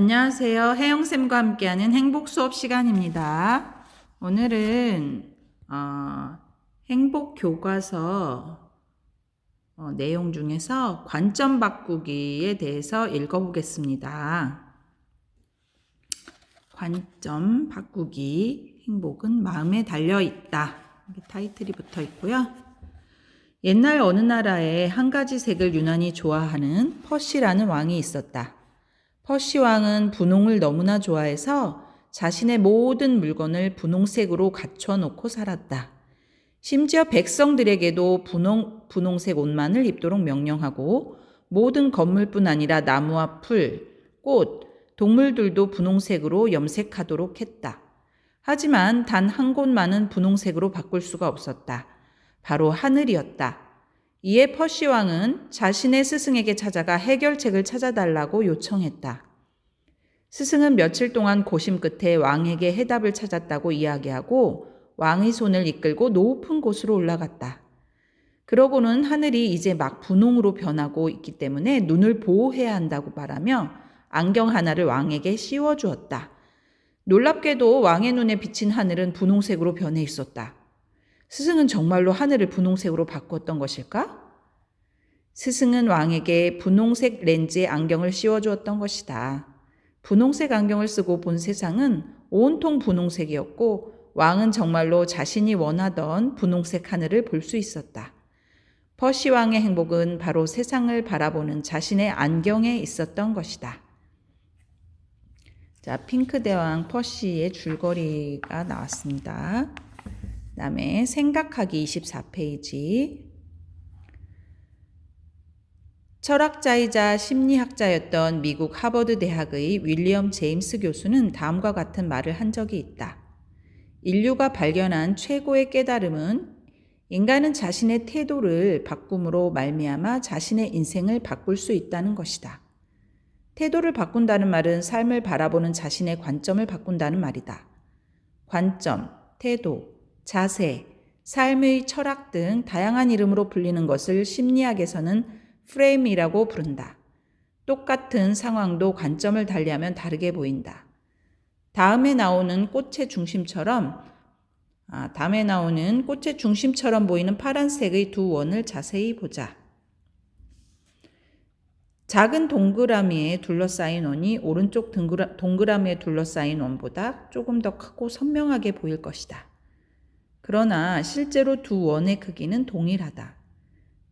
안녕하세요. 혜영쌤과 함께하는 행복 수업 시간입니다. 오늘은 어, 행복 교과서 어, 내용 중에서 관점 바꾸기에 대해서 읽어보겠습니다. 관점 바꾸기 행복은 마음에 달려 있다. 타이틀이 붙어 있고요. 옛날 어느 나라에 한 가지 색을 유난히 좋아하는 퍼시라는 왕이 있었다. 퍼시 왕은 분홍을 너무나 좋아해서 자신의 모든 물건을 분홍색으로 갖춰놓고 살았다. 심지어 백성들에게도 분홍, 분홍색 옷만을 입도록 명령하고 모든 건물뿐 아니라 나무와 풀, 꽃, 동물들도 분홍색으로 염색하도록 했다. 하지만 단 한 곳만은 분홍색으로 바꿀 수가 없었다. 바로 하늘이었다. 이에 퍼시 왕은 자신의 스승에게 찾아가 해결책을 찾아달라고 요청했다. 스승은 며칠 동안 고심 끝에 왕에게 해답을 찾았다고 이야기하고 왕의 손을 이끌고 높은 곳으로 올라갔다. 그러고는 하늘이 이제 막 분홍으로 변하고 있기 때문에 눈을 보호해야 한다고 말하며 안경 하나를 왕에게 씌워 주었다. 놀랍게도 왕의 눈에 비친 하늘은 분홍색으로 변해 있었다. 스승은 정말로 하늘을 분홍색으로 바꾸었던 것일까? 스승은 왕에게 분홍색 렌즈의 안경을 씌워 주었던 것이다. 분홍색 안경을 쓰고 본 세상은 온통 분홍색이었고 왕은 정말로 자신이 원하던 분홍색 하늘을 볼 수 있었다. 퍼시 왕의 행복은 바로 세상을 바라보는 자신의 안경에 있었던 것이다. 자, 핑크 대왕 퍼시의 줄거리가 나왔습니다. 그다음에 생각하기 24페이지. 철학자이자 심리학자였던 미국 하버드 대학의 윌리엄 제임스 교수는 다음과 같은 말을 한 적이 있다. 인류가 발견한 최고의 깨달음은 인간은 자신의 태도를 바꿈으로 말미암아 자신의 인생을 바꿀 수 있다는 것이다. 태도를 바꾼다는 말은 삶을 바라보는 자신의 관점을 바꾼다는 말이다. 관점, 태도, 자세, 삶의 철학 등 다양한 이름으로 불리는 것을 심리학에서는 프레임이라고 부른다. 똑같은 상황도 관점을 달리하면 다르게 보인다. 다음에 나오는 꽃의 중심처럼 아, 다음에 나오는 꽃의 중심처럼 보이는 파란색의 두 원을 자세히 보자. 작은 동그라미에 둘러싸인 원이 오른쪽 동그라미에 둘러싸인 원보다 조금 더 크고 선명하게 보일 것이다. 그러나 실제로 두 원의 크기는 동일하다.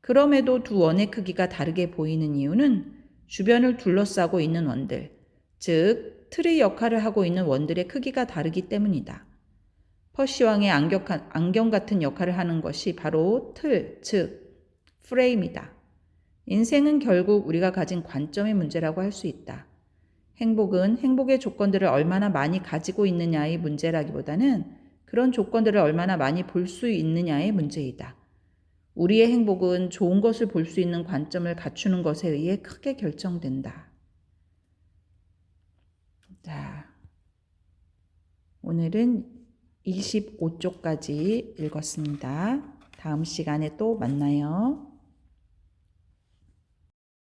그럼에도 두 원의 크기가 다르게 보이는 이유는 주변을 둘러싸고 있는 원들, 즉 틀의 역할을 하고 있는 원들의 크기가 다르기 때문이다. 퍼시왕의 안경 같은 역할을 하는 것이 바로 틀, 즉 프레임이다. 인생은 결국 우리가 가진 관점의 문제라고 할 수 있다. 행복은 행복의 조건들을 얼마나 많이 가지고 있느냐의 문제라기보다는 그런 조건들을 얼마나 많이 볼 수 있느냐의 문제이다. 우리의 행복은 좋은 것을 볼 수 있는 관점을 갖추는 것에 의해 크게 결정된다. 자, 오늘은 25쪽까지 읽었습니다. 다음 시간에 또 만나요.